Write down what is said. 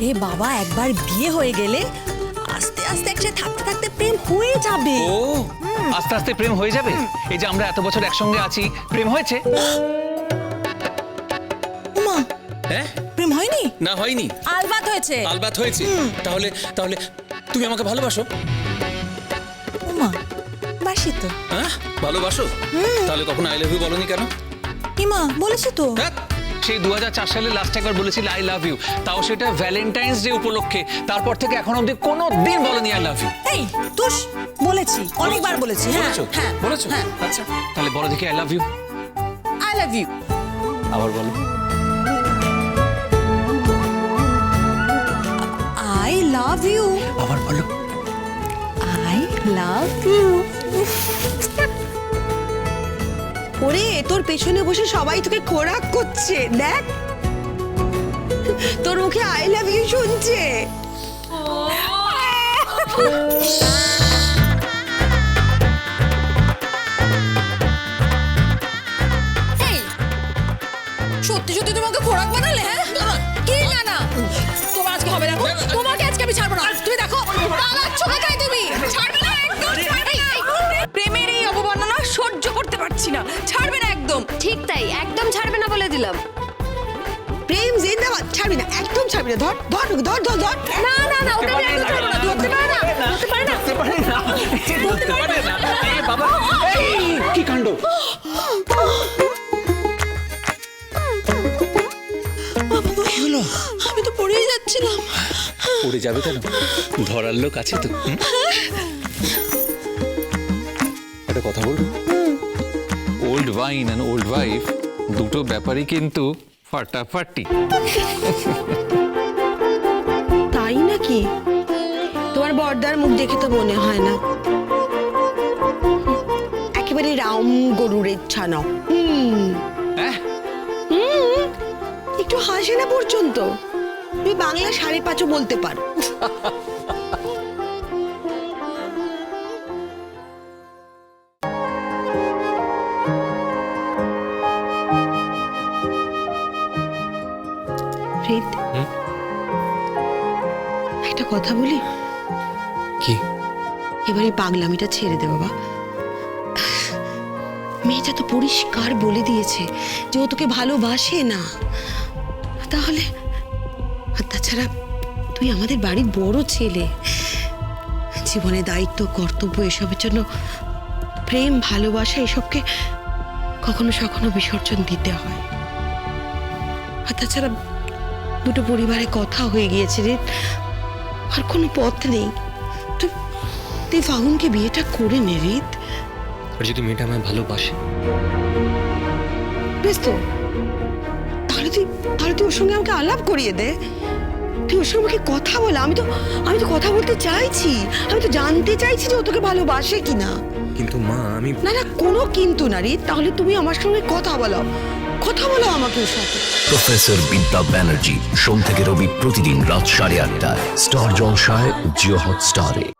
আরে বাবা একবার বিয়ে হয়ে গেলে আস্তে আস্তে একসাথে থাকতে থাকতে প্রেম হয়ে যাবে। ও আস্তে আস্তে প্রেম হয়ে যাবে? এই যে আমরা এত বছর একসঙ্গে আছি প্রেম হয়েছে? উমা হ্যাঁ? প্রেম হয়নি? না হয়নি। আলবাত হয়েছে। আলবাত হয়েছে? তাহলে তাহলে তুমি আমাকে ভালোবাসো? উমা বাসি তো। হ্যাঁ? ভালোবাসো? তাহলে কখন আই লাভ ইউ বলনি কেন? ইমা বলেছি তো। হ্যাঁ? সেই দু হাজার চার সালে লাস্ট একবার বলেছিল আই লাভ ইউ তাও সেটা ভ্যালেন্টাইন্স ডে উপলক্ষে। তারপর থেকে এখন অব্দি কোনো দিন বলনি আই লাভ ইউ এই তুষ বলেছি অনেকবার বলেছি হ্যাঁ বলেছ? হ্যাঁ বলেছ? হ্যাঁ। আচ্ছা তাহলে বলো দেখি I love you I love you আবার বলো। আই লাভ ইউ আবার বলো। আই লাভ ইউ ওরে তোর পেছনে বসে সবাই তোকে খোরাক করছে দেখ তোর মুখে আই লাভ ইউ শুনছে সত্যি সত্যি তোমাকে খোরাক বানালে হ্যাঁ কি না না তোমার আজকে হবে না তোমাকে ঠিক একদম ছাড়বে না বলে দিলাম। প্রেম জিন্দাবাদ ছাড়বি না একদম ছাড়বি না ধর ধর ধর ধর ধর। না না না ওটা আমি একদম ছাড়বো না ধরতে পারে না ধরতে পারে না। ধরতে পারে না। এ বাবা এই, কি কাণ্ড? আমি তো পড়েই যাচ্ছিলাম। পড়ে যাবে কেন? ধরার লোক আছে তো একটা কথা বলব old wine and old wife দুটো ব্যাপারই কিন্তু ফাটাফাটি। তাই নাকি? তোমার বর্দার মুখ দেখে তো মনে হয় না। একেবারে রাম গরুরের ছানা হুম। হ্যাঁ? একটু হাসে না পর্যন্ত। তুমি বাংলা সাড়ে পাঁচও বলতে পারো। প্রীত, একটা কথা বলি? কি? এবার পাগলামিটা ছেড়ে দে বাবা। মেয়েটা তো পরিষ্কার বলে দিয়েছে যে ও তোকে ভালোবাসে না। তাহলে আর তাছাড়া তুই আমাদের বাড়ির বড় ছেলে। জীবনে দায়িত্ব কর্তব্য এসবের জন্য প্রেম ভালোবাসা এসবকে কখনো সখনো বিসর্জন দিতে হয়। আর তাছাড়া দুটো পরিবারে কথা হয়ে গিয়েছে রে। আর কোনো পথ নেই। তুই তুই ফাগুনকে বিয়েটা করে নে রিত। আর যদি মেয়েটা আমায় ভালোবাসে? বেশ তো। তাহলে তুই তাহলে তুই ওর সঙ্গে আমাকে আলাপ করিয়ে দে। তুই ওর সঙ্গে আমাকে কথা বল। আমি তো আমি তো কথা বলতে চাইছি। আমি তো জানতে চাইছি যে ও তোকে ভালোবাসে কিনা। কিন্তু মা আমি না না কোনো কিন্তু না রিত। তাহলে তুমি আমার সঙ্গে কথা বলো। কথা বলো আমাকে প্রফেসর বিদ্যা ব্যানার্জি, সোম থেকে রবি প্রতিদিন রাত সাড়ে আটটায়। স্টার জলসায়, জিও হটস্টারে।